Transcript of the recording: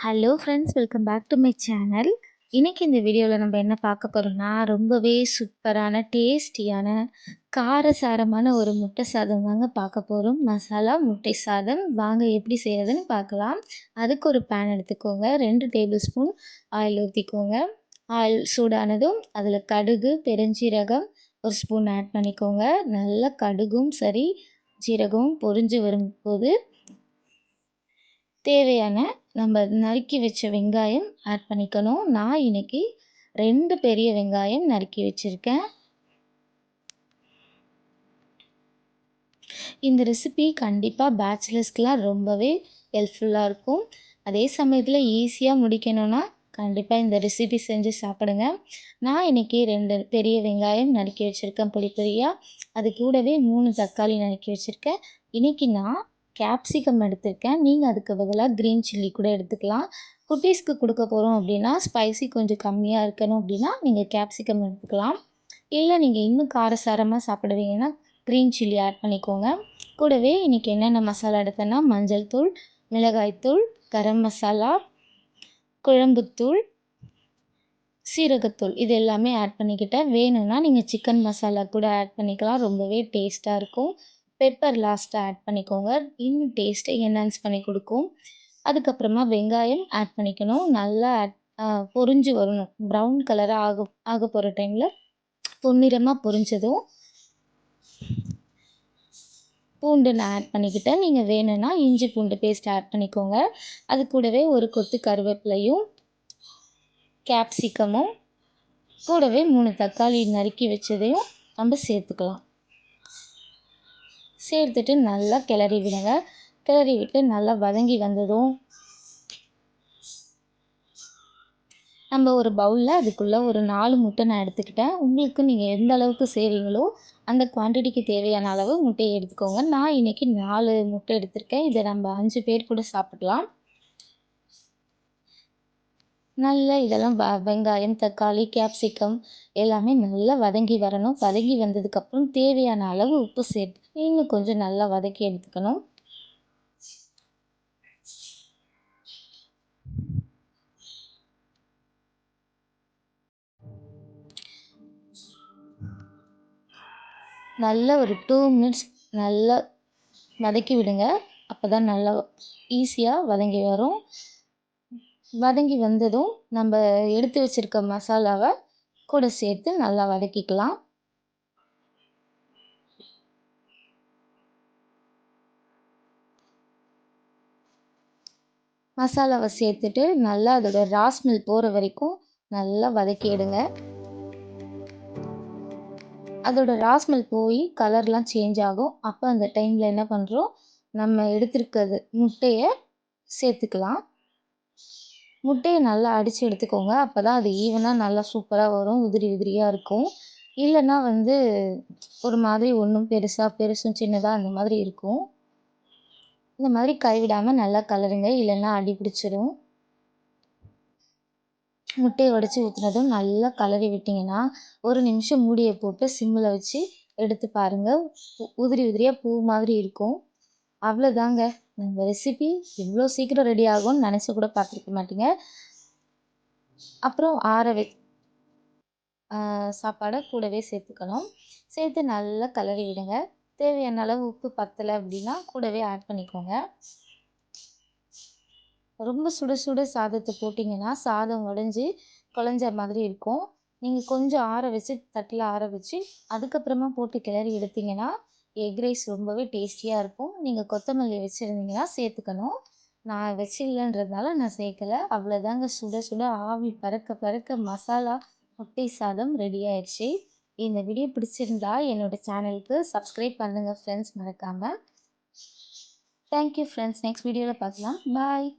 Hello friends welcome back to my channel இன்றைக்கி இந்த வீடியோவில் நம்ம என்ன பார்க்க போகிறோம்னா ரொம்பவே சூப்பரான டேஸ்டியான காரசாரமான ஒரு முட்டை சாதம் தாங்க பார்க்க போகிறோம் மசாலா முட்டை சாதம். வாங்க எப்படி செய்கிறதுன்னு பார்க்கலாம். அதுக்கு ஒரு பேன் எடுத்துக்கோங்க. ரெண்டு டேபிள் ஸ்பூன் ஆயில் ஊற்றிக்கோங்க ஆயில் சூடானதும் அதில் கடுகு பெருஞ்சீரகம் ஒரு ஸ்பூன் ஆட் பண்ணிக்கோங்க. நல்லா கடுகும் சரி ஜீரகமும் பொரிஞ்சு வரும்போது தேவையான நம்ம நறுக்கி வச்ச வெங்காயம் ஆட் பண்ணிக்கணும். நான் இன்னைக்கு ரெண்டு பெரிய வெங்காயம் நறுக்கி வச்சுருக்கேன். இந்த ரெசிபி கண்டிப்பாக பேச்சுலர்ஸ்க்கெலாம் ரொம்பவே ஹெல்ப்ஃபுல்லாக இருக்கும். அதே சமயத்தில் ஈஸியாக முடிக்கணும்னா கண்டிப்பாக இந்த ரெசிபி செஞ்சு சாப்பிடுங்க. நான் இன்றைக்கி ரெண்டு பெரிய வெங்காயம் நறுக்கி வச்சுருக்கேன் பொடி பொடியாக அது கூடவே மூணு தக்காளி நறுக்கி வச்சுருக்கேன். இன்றைக்கி நான் கேப்சிகம் எடுத்திருக்கேன். நீங்கள் அதுக்கு பதிலாக க்ரீன் சில்லி கூட எடுத்துக்கலாம். குட்டீஸ்க்கு கொடுக்க போகிறோம் அப்படின்னா ஸ்பைசி கொஞ்சம் கம்மியாக இருக்கணும் அப்படின்னா நீங்கள் கேப்சிகம் எடுத்துக்கலாம். இல்லை நீங்கள் இன்னும் காரசாரமாக சாப்பிடுவீங்கன்னா க்ரீன் சில்லி ஆட் பண்ணிக்கோங்க. கூடவே இன்றைக்கி என்னென்ன மசாலா எடுத்தேன்னா மஞ்சள் தூள் மிளகாய்த்தூள் கரம் மசாலா குழம்புத்தூள் சீரகத்தூள் இது எல்லாமே ஆட் பண்ணிக்கிட்டேன் வேணும்னா நீங்கள் சிக்கன் மசாலா கூட ஆட் பண்ணிக்கலாம். ரொம்பவே டேஸ்ட்டாக இருக்கும். பெப்பர் லாஸ்ட்டாக ஆட் பண்ணிக்கோங்க. இன்னும் டேஸ்ட்டை என்ஹான்ஸ் பண்ணி கொடுக்கும். அதுக்கப்புறமா வெங்காயம் ஆட் பண்ணிக்கணும். நல்லா ஆட் பொரிஞ்சு வரணும். ப்ரௌன் கலராக ஆக ஆக போகிற டைமில் பொன்னிறமாக பொரிஞ்சதும் பூண்டு நான் ஆட் பண்ணிக்கிட்டேன். நீங்கள் வேணும்னா இஞ்சி பூண்டு பேஸ்ட் ஆட் பண்ணிக்கோங்க. அது கூடவே ஒரு கொத்து கருவேப்பிலையும் கேப்சிகமும் கூடவே மூணு தக்காளி நறுக்கி வச்சதையும் நம்ம சேர்த்துக்கலாம். சேர்த்துட்டு நல்லா கிளறி விடுங்க. கிளறி விட்டு நல்லா வதங்கி வந்ததும் நம்ம ஒரு பவுலில் அதுக்குள்ளே ஒரு நாலு முட்டை நான் எடுத்துக்கிட்டேன். உங்களுக்கு நீங்கள் எந்த அளவுக்கு செய்கிறீங்களோ அந்த குவான்டிட்டிக்கு தேவையான அளவு முட்டையை எடுத்துக்கோங்க. நான் இன்றைக்கி நாலு முட்டை எடுத்திருக்கேன். இதை நம்ம அஞ்சு பேர் கூட சாப்பிடலாம். நல்லா இதெல்லாம் வ வெங்காயம் தக்காளி கேப்சிகம் எல்லாமே நல்லா வதங்கி வரணும். வதங்கி வந்ததுக்கப்புறம் தேவையான அளவு உப்பு சேர்த்து இன்னும் கொஞ்சம் நல்லா வதக்கி எடுத்துக்கணும். நல்லா ஒரு டூ மினிட்ஸ் நல்லா வதக்கி விடுங்க. அப்போ தான் நல்லா ஈஸியாக வதங்கி வரும். வதங்கி வந்ததும் நம்ம எடுத்து வச்சுருக்க மசாலாவை கூட சேர்த்து நல்லா வதக்கிக்கலாம். மசாலாவை சேர்த்துட்டு நல்லா அதோட ராஸ்மெல் போகிற வரைக்கும் நல்லா வதக்கிடுங்க அதோட ராஸ் மில் போய் கலர்லாம் சேஞ்ச் ஆகும். அப்போ அந்த டைமில் என்ன பண்ணுறோம் நம்ம எடுத்துருக்கிறது முட்டையை சேர்த்துக்கலாம். முட்டையை நல்லா அடித்து எடுத்துக்கோங்க. அப்போ தான் அது ஈவனாக நல்லா சூப்பராக வரும் உதிரி உதிரியாக இருக்கும். இல்லைன்னா வந்து ஒரு மாதிரி ஒன்றும் பெருசாக பெருசும் சின்னதாக அந்த மாதிரி இருக்கும். இந்த மாதிரி கைவிடாமல் நல்லா கலருங்க. இல்லைன்னா அடி பிடிச்சிரும். முட்டையை உடச்சி ஊற்றுனதும் நல்லா கலரி விட்டிங்கன்னா ஒரு நிமிஷம் மூடியை போட்டு சிம்மில் வச்சு எடுத்து பாருங்கள் உதிரி உதிரியாக பூ மாதிரி இருக்கும். அவ்வளோதாங்க இந்த ரெசிபி இவ்வளோ சீக்கிரம் ரெடி ஆகும்னு நினச்சி கூட பார்த்துருக்க மாட்டீங்க. அப்புறம் ஆற வை சாப்பாடை கூடவே சேர்த்துக்கணும் சேர்த்து நல்லா கலரி விடுங்க. தேவையான அளவு உப்பு பத்தலை அப்படின்னா கூடவே ஆட் பண்ணிக்கோங்க. ரொம்ப சுட சுட சாதத்தை போட்டிங்கன்னா சாதம் உடஞ்சி குழஞ்ச மாதிரி இருக்கும். நீங்கள் கொஞ்சம் ஆற வச்சு தட்டில் ஆற வச்சு அதுக்கப்புறமா போட்டு கிளறி எடுத்திங்கன்னா எக் ரைஸ் ரொம்பவே டேஸ்டியாக இருக்கும். நீங்கள் கொத்தமல்லி வச்சுருந்தீங்கன்னா சேர்த்துக்கணும். நான் வச்சிடலன்றதுனால நான் சேர்க்கல. அவ்வளோதாங்க சுட சுட ஆவி பறக்க பறக்க மசாலா முட்டை சாதம் ரெடி ஆயிடுச்சு. இந்த வீடியோ பிடிச்சிருந்தா என்னோடய சேனலுக்கு சப்ஸ்கிரைப் பண்ணுங்கள் ஃப்ரெண்ட்ஸ் மறக்காமல் தேங்க்யூ ஃப்ரெண்ட்ஸ் நெக்ஸ்ட் வீடியோவில் பார்க்கலாம். பாய்